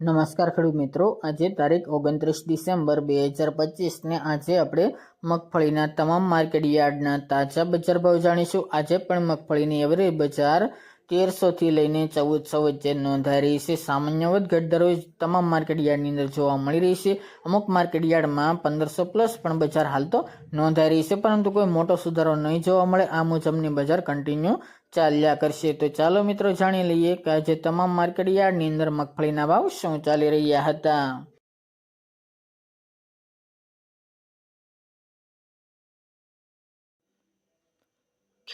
નમસ્કાર ખેડૂત મિત્રો. આજે તારીખ ઓગણત્રીસ ડિસેમ્બર બે હજાર પચીસને આજે આપણે મગફળીના તમામ માર્કેટ યાર્ડના તાજા બજાર ભાવ જાણીશું. આજે પણ મગફળીની એવરેજ બજાર તેરસોથી લઈને ચૌદસો વચ્ચે નોંધાઈ રહી છે. સામાન્ય વધઘટ દરરોજ તમામ માર્કેટ યાર્ડની અંદર જોવા મળી રહી છે. અમુક માર્કેટ યાર્ડમાં પંદરસો પ્લસ પણ બજાર હાલ તો નોંધાઈ રહી છે, પરંતુ કોઈ મોટો સુધારો નહીં જોવા મળે. આ મુજબની બજાર કન્ટિન્યુ ચાલ્યા કરશે. તો ચાલો મિત્રો જાણી લઈએ કે આજે તમામ માર્કેટ યાર્ડની અંદર મગફળીના ભાવ શું ચાલી રહ્યા હતા?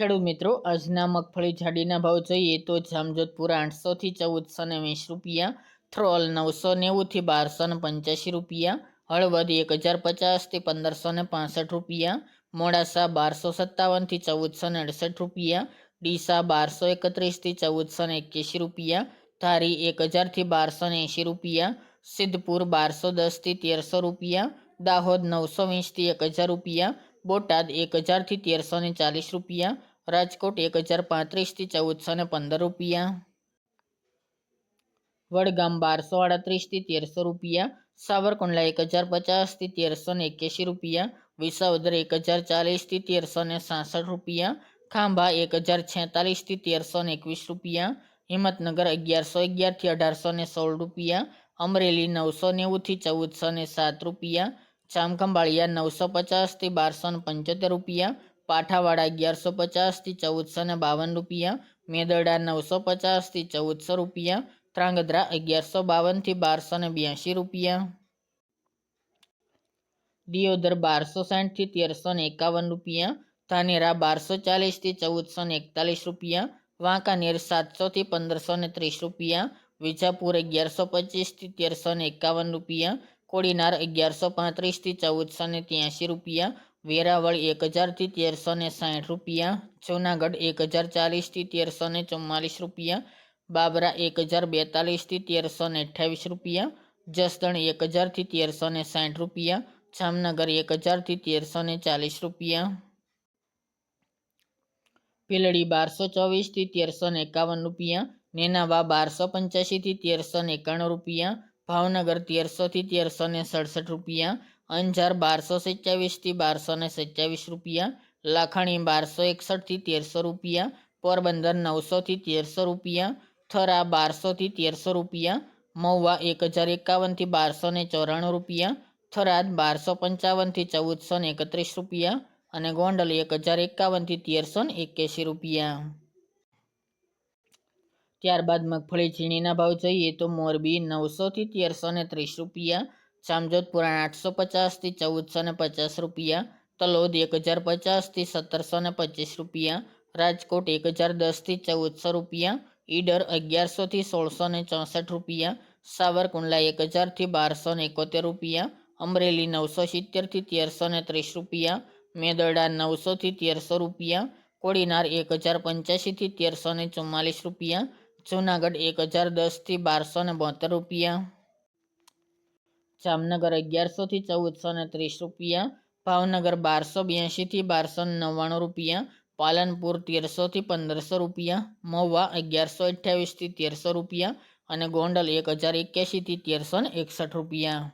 ખેડૂત મિત્રો, આજના મગફળી જાડીના ભાવ જોઈએ તો જામજોધપુરા આઠસોથી ચૌદસો ને વીસ રૂપિયા, થ્રોલ નવસો નેવુંથી બારસો ને પંચ્યાસી રૂપિયા, હળવદ એક હજાર પચાસથી પંદરસો ને પાસઠ રૂપિયા, મોડાસા બારસો સત્તાવનથી ચૌદસો ને અડસઠ રૂપિયા, ડીસા બારસો એકત્રીસથી ચૌદસો ને એક્યાસી રૂપિયા, ધારી એક હજારથી બારસો ને એંશી રૂપિયા, સિદ્ધપુર બારસો દસથી તેરસો રૂપિયા, દાહોદ નવસો વીસથી એક હજાર રૂપિયા, બોટાદ એક હજારથી તેરસો ને ચાલીસ રૂપિયા રાજકોટ એક હજાર પાંત્રીસથી ચૌદસો ને પંદર રૂપિયા. વડગામ બારસો આડત્રીસથી તેરસો રૂપિયા. સાવરકુંડલા એક હજાર પચાસથી તેરસો ને એક્યાસી રૂપિયા. વિસાવદર એક હજાર ચાલીસથી તેરસો ને સાસઠ રૂપિયા. ખાંભા એક હજાર છેતાલીસથી તેરસો ને એકવીસ રૂપિયા. હિંમતનગર અગિયારસો અગિયારથી અઢારસો ને સોળ રૂપિયા. અમરેલી નવસો નેવુંથી ચૌદસો ને સાત રૂપિયા. ચામખંભાળિયા નવસો પચાસથી બારસો ને પંચોતેર રૂપિયા. પાઠાવાડા અગિયારસો પચાસથી ચૌદસો ને બાવન રૂપિયા, મેદરડા નવસો પચાસથી ચૌદસો રૂપિયા, ત્રાંગધ્રા અગિયારસો બાવનથી બારસો ને બ્યાસી રૂપિયા. દિયોદર બારસો સાઠથી તેરસો ને એકાવન રૂપિયા, ધાનેરા બારસો ચાલીસથી ચૌદસો ને એકતાલીસ રૂપિયા, વાંકાનેર સાતસોથી પંદરસો ને ત્રીસ રૂપિયા, વિજાપુર અગિયારસો પચીસથી તેરસો ને એકાવન રૂપિયા, કોડીનાર અગિયારસો પાંત્રીસથી ચૌદસો ને ત્યાંસી રૂપિયા વેરાવળ એક હજારથી તેરસો ને સાઠ રૂપિયા, જૂનાગઢ એક હજાર ચાલીસથી તેરસો ને ચુમ્માલીસ રૂપિયા, બાબરા એક હજાર બેતાલીસથી તેરસો ને અઠ્યાવીસ રૂપિયા, જસદણ એક હજારથી તેરસો ને સાઠ રૂપિયા, જામનગર એક હજારથી તેરસો ને ચાલીસ રૂપિયા. પીલડી બારસો ચોવીસથી તેરસો ને એકાવન રૂપિયા, નેનાવા બારસો પંચ્યાસીથી તેરસો ને એકાણું રૂપિયા, ભાવનગર તેરસોથી તેરસો ને સડસઠ રૂપિયા અંજાર બારસો સત્યાવીસથી બારસો ને સત્યાવીસ રૂપિયા, લાખણી બારસો એકસઠથી તેરસો રૂપિયા, પોરબંદર નવસોથી તેરસો રૂપિયા, થરા બારસોથી તેરસો રૂપિયા, મહુવા એક હજાર એકાવનથી બારસો ને ચોરાણું રૂપિયા, થરાદ બારસો પંચાવનથી ચૌદસો ને એકત્રીસ રૂપિયા અને ગોંડલ એક હજાર એકાવનથી તેરસો ને એક્યાસી રૂપિયા. ત્યારબાદ મગફળી ઝીણીના ભાવ જોઈએ તો મોરબી નવસોથી તેરસો ને ત્રીસ રૂપિયા જામજોધપુરા આઠસો પચાસથી ચૌદસો ને પચાસ રૂપિયા, તલોદ એક હજાર પચાસથી સત્તરસો ને પચીસ રૂપિયા, રાજકોટ એક હજાર દસથી ચૌદસો રૂપિયા, ઈડર અગિયારસોથી સોળસો ને ચોસઠ રૂપિયા, સાવરકુંડલા એક હજારથી બારસો ને એકોતેર રૂપિયા, અમરેલી નવસો સિત્તેરથી તેરસો ને ત્રીસ રૂપિયા, મેદરડા નવસોથી તેરસો રૂપિયા, કોડીનાર એક હજાર પંચ્યાસીથી તેરસો ને રૂપિયા, જૂનાગઢ એક હજાર દસથી બારસો ને બોતેર રૂપિયા. જામનગર અગિયારસોથી ચૌદસો ને ત્રીસ રૂપિયા, ભાવનગર બારસો બ્યાસીથી બારસો નવ્વાણું રૂપિયા, પાલનપુર તેરસોથી પંદરસો રૂપિયા, મહુવા અગિયારસો અઠ્યાવીસથી તેરસો રૂપિયા અને ગોંડલ એક હજાર એક્યાસીથી તેરસો એકસઠ રૂપિયા.